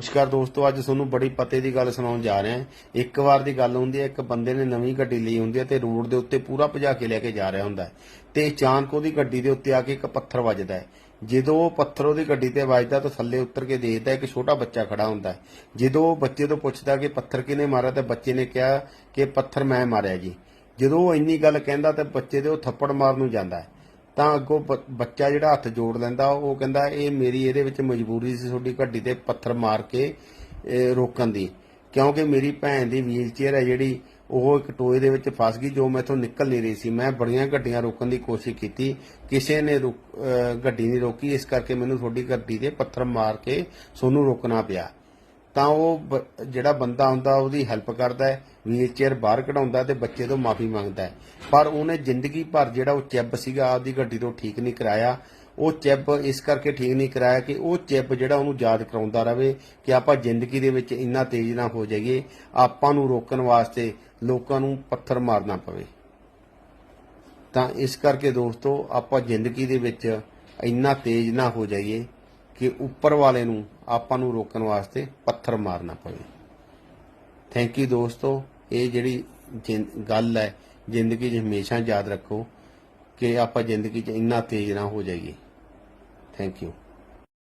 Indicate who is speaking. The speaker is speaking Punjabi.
Speaker 1: ਨਮਸਕਾਰ ਦੋਸਤੋ, ਅੱਜ ਤੁਹਾਨੂੰ ਬੜੀ ਪਤੇ ਦੀ ਗੱਲ ਸੁਣਾਉਣ ਜਾ ਰਿਹਾ ਹਾਂ। ਇੱਕ ਵਾਰ ਦੀ ਗੱਲ ਹੁੰਦੀ ਹੈ, ਇੱਕ ਬੰਦੇ ਨੇ ਨਵੀਂ ਗੱਡੀ ਲਈ ਹੁੰਦੀ ਹੈ ਤੇ ਰੋਡ ਦੇ ਉੱਤੇ ਪੂਰਾ ਭਜਾ ਕੇ ਲੈ ਕੇ ਜਾ ਰਿਹਾ ਹੁੰਦਾ ਹੈ। ਤੇ ਅਚਾਨਕ ਉਹਦੀ ਗੱਡੀ ਦੇ ਉੱਤੇ ਆ ਕੇ ਇੱਕ ਪੱਥਰ ਵੱਜਦਾ ਹੈ। ਜਦੋਂ ਉਹ ਪੱਥਰ ਉਹਦੀ ਗੱਡੀ ਤੇ ਵੱਜਦਾ ਤਾਂ ਥੱਲੇ ਉਤਰ ਕੇ ਦੇਖਦਾ ਹੈ ਛੋਟਾ ਬੱਚਾ ਖੜਾ ਹੁੰਦਾ ਹੈ। ਜਦੋਂ ਉਹ ਬੱਚੇ ਤੋਂ ਪੁੱਛਦਾ ਕਿ ਪੱਥਰ ਕਿਹਨੇ ਮਾਰਿਆ, ਤਾਂ ਬੱਚੇ ਨੇ ਕਿਹਾ ਕਿ ਪੱਥਰ ਮੈਂ ਮਾਰਿਆ ਜੀ। ਜਦੋਂ ਉਹ ਇੰਨੀ ਗੱਲ ਕਹਿੰਦਾ ਤਾਂ ਬੱਚੇ ਦੇ ਉਹ ਥੱਪੜ ਮਾਰਨ ਨੂੰ ਜਾਂਦਾ ਹੈ। ਤਾਂ ਅੱਗੋਂ ਬ- ਬੱਚਾ ਜਿਹੜਾ ਹੱਥ ਜੋੜ ਲੈਂਦਾ, ਉਹ ਕਹਿੰਦਾ, ਇਹ ਮੇਰੀ, ਇਹਦੇ ਵਿੱਚ ਮਜਬੂਰੀ ਸੀ ਤੁਹਾਡੀ ਗੱਡੀ ਤੇ ਪੱਥਰ ਮਾਰ ਕੇ ਰੋਕਣ ਦੀ। ਕਿਉਂਕਿ ਮੇਰੀ ਭੈਣ ਦੀ ਵੀਲਚੇਅਰ ਹੈ ਜਿਹੜੀ, ਉਹ ਇੱਕ ਟੋਏ ਦੇ ਵਿੱਚ ਫਸ ਗਈ, ਜੋ ਮੈਥੋਂ ਨਿਕਲ ਨਹੀਂ ਰਹੀ ਸੀ। ਮੈਂ ਬੜੀਆਂ ਗੱਡੀਆਂ ਰੋਕਣ ਦੀ ਕੋਸ਼ਿਸ਼ ਕੀਤੀ। ਕਿਸੇ ਨੇ ਰੁਕ- ਗੱਡੀ ਨਹੀਂ ਰੋਕੀ। ਇਸ ਕਰਕੇ ਮੈਨੂੰ ਤੁਹਾਡੀ ਗੱਡੀ ਤੇ ਪੱਥਰ ਮਾਰ ਕੇ ਸੋਨੂੰ ਰੋਕਣਾ ਪਿਆ। ਤਾਂ ਉਹ ਬ- ਜਿਹੜਾ ਬੰਦਾ ਹੁੰਦਾ ਉਹਦੀ ਹੈਲਪ ਕਰਦਾ ਹੈ ਵੀਲ ਚੇਅਰ ਬਾਹਰ ਕਢਾਉਂਦਾ ਤੇ ਬੱਚੇ ਤੋਂ ਮਾਫੀ ਮੰਗਦਾ ਹੈ। ਪਰ ਉਹਨੇ ਜ਼ਿੰਦਗੀ ਭਰ ਜਿਹੜਾ ਉਹ ਚਿੱਬ ਸੀਗਾ, ਆਪਦੀ ਗੱਡੀ ਤੋਂ ਠੀਕ ਨਹੀਂ ਕਰਾਇਆ। ਉਹ ਚਿੱਬ ਇਸ ਕਰਕੇ ਠੀਕ ਨਹੀਂ ਕਰਾਇਆ ਕਿ ਉਹ ਚਿੱਬ ਜਿਹੜਾ ਉਹਨੂੰ ਯਾਦ ਕਰਾਉਂਦਾ ਰਵੇ ਕਿ ਆਪਾਂ ਜ਼ਿੰਦਗੀ ਦੇ ਵਿੱਚ ਇੰਨਾ ਤੇਜ਼ ਨਾ ਹੋ ਜਾਈਏ, ਆਪਾਂ ਨੂੰ ਰੋਕਣ ਵਾਸਤੇ ਲੋਕਾਂ ਨੂੰ ਪੱਥਰ ਮਾਰਨਾ ਪਵੇ। ਤਾਂ ਇਸ ਕਰਕੇ ਦੋਸਤੋ, ਆਪਾਂ ਜ਼ਿੰਦਗੀ ਦੇ ਵਿੱਚ ਇੰਨਾ ਤੇਜ਼ ਨਾ ਹੋ ਜਾਈਏ। ਕਿ ਉੱਪਰ ਵਾਲੇ ਨੂੰ ਆਪਾਂ ਨੂੰ ਰੋਕਣ ਵਾਸਤੇ ਪੱਥਰ ਮਾਰਨਾ ਪਵੇ। ਥੈਂਕ ਯੂ ਦੋਸਤੋ, ਇਹ ਜਿਹੜੀ ਜਿੰ- ਗੱਲ ਹੈ, ਜ਼ਿੰਦਗੀ 'ਚ ਹਮੇਸ਼ਾ ਯਾਦ ਰੱਖੋ ਕਿ ਆਪਾਂ ਜ਼ਿੰਦਗੀ 'ਚ ਇੰਨਾ ਤੇਜ਼ ਨਾ ਹੋ ਜਾਈਏ। Thank you